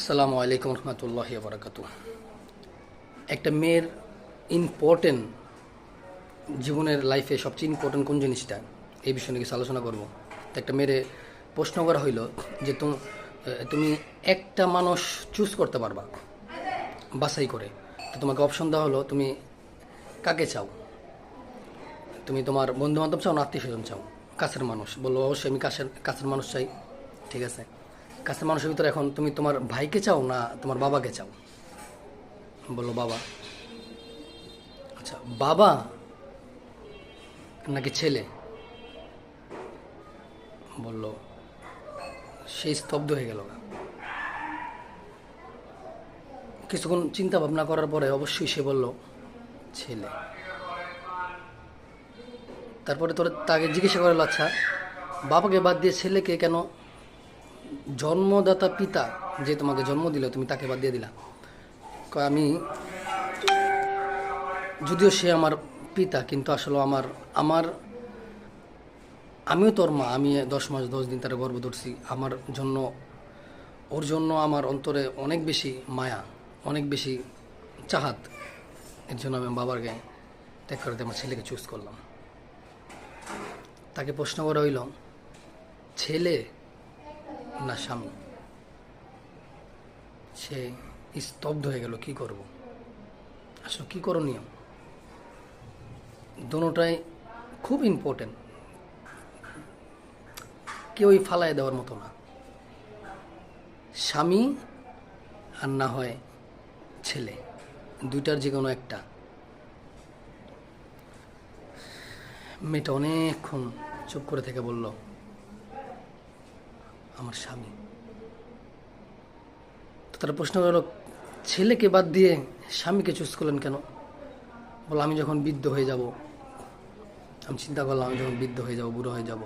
আসসালামু আলাইকুম রহমতুল্লাহ বারাকাত একটা মেয়ের ইম্পর্টেন্ট জীবনের লাইফে সবচেয়ে ইম্পর্টেন্ট কোন জিনিসটা, এই বিষয়ে কিছু আলোচনা করব। তো একটা মেয়ের প্রশ্ন করা হইল যে তুমি তুমি একটা মানুষ চুজ করতে পারবা, বাছাই করে। তো তোমাকে অপশন দেওয়া হলো, তুমি কাকে চাও? তুমি তোমার বন্ধু বান্ধব চাও না আত্মীয় স্বজন চাও? কাছের মানুষ। বলল, অবশ্যই আমি কাছের কাছের মানুষ চাই। ঠিক আছে? কাছের মানুষের ভিতরে এখন তুমি তোমার ভাইকে চাও না তোমার বাবাকে চাও? বলল, বাবা। আচ্ছা বাবা নাকি ছেলে? বলল সেই স্তব্ধ হয়ে গেল। কিছুক্ষণ চিন্তা ভাবনা করার পরে অবশ্যই সে বলল, ছেলে। তারপরে তোর তাকে জিজ্ঞাসা করল আচ্ছা বাবাকে বাদ দিয়ে ছেলেকে কেন জন্মদাতা পিতা যে তোমাকে জন্ম দিল, তুমি তাকে বাদ দিয়ে দিলা। আমি যদিও সে আমার পিতা, কিন্তু আসলে আমার আমার, আমিও তোর মা, আমি দশ মাস, দশ দিন তার গর্ব ধরছি। আমার জন্য, ওর জন্য আমার অন্তরে অনেক বেশি মায়া, অনেক বেশি চাহাত। এর জন্য আমি বাবার গায়ে ত্যাগ করতে আমার ছেলেকে চুজ করলাম। তাকে প্রশ্ন করা হইল, ছেলে না স্বামী। সে স্তব্ধ হয়ে গেল, কি করব? আসলে কি করণীয়? দোনোটাই খুব ইম্পর্টেন্ট কেউই ফালায় দেওয়ার মতো না। স্বামী আর না হয় ছেলে, দুইটার যে কোনো একটা। মেয়েটা অনেকক্ষণ চুপ করে থেকে বলল আমার স্বামী। তো তার প্রশ্ন হলো ছেলেকে বাদ দিয়ে স্বামীকে চুজ করলেন কেন? বল আমি যখন বৃদ্ধ হয়ে যাব, আমি চিন্তা করলাম, আমি যখন বৃদ্ধ হয়ে যাব, বুড়ো হয়ে যাব,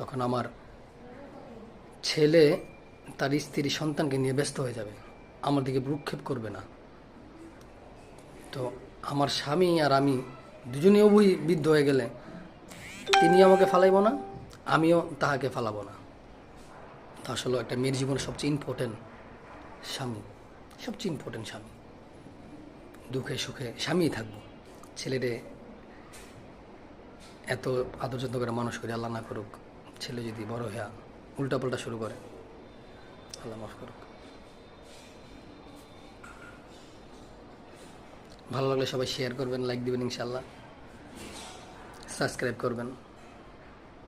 তখন আমার ছেলে তার স্ত্রী সন্তানকে নিয়ে ব্যস্ত হয়ে যাবে, আমার দিকে ভ্রুক্ষেপ করবে না। তো আমার স্বামী আর আমি দুজনেই উভয় বৃদ্ধ হয়ে গেলে, তিনি আমাকে ফালাইব না, আমিও তাহাকে ফালাবো না। আসলে একটা মেয়ের জীবনে সবচেয়ে ইম্পর্টেন্ট স্বামী, সবচেয়ে ইম্পর্টেন্ট স্বামী। দুঃখে সুখে স্বামীই থাকব। ছেলেরে এত আদর যত্ন করে মানুষ করে আল্লাহ না করুক, ছেলে যদি বড় হইয়া উল্টাপাল্টা শুরু করে, আল্লাহ মাফ করুক। ভালো লাগলে সবাই শেয়ার করবেন লাইক দিবেন ইনশাল্লাহ সাবস্ক্রাইব করবেন।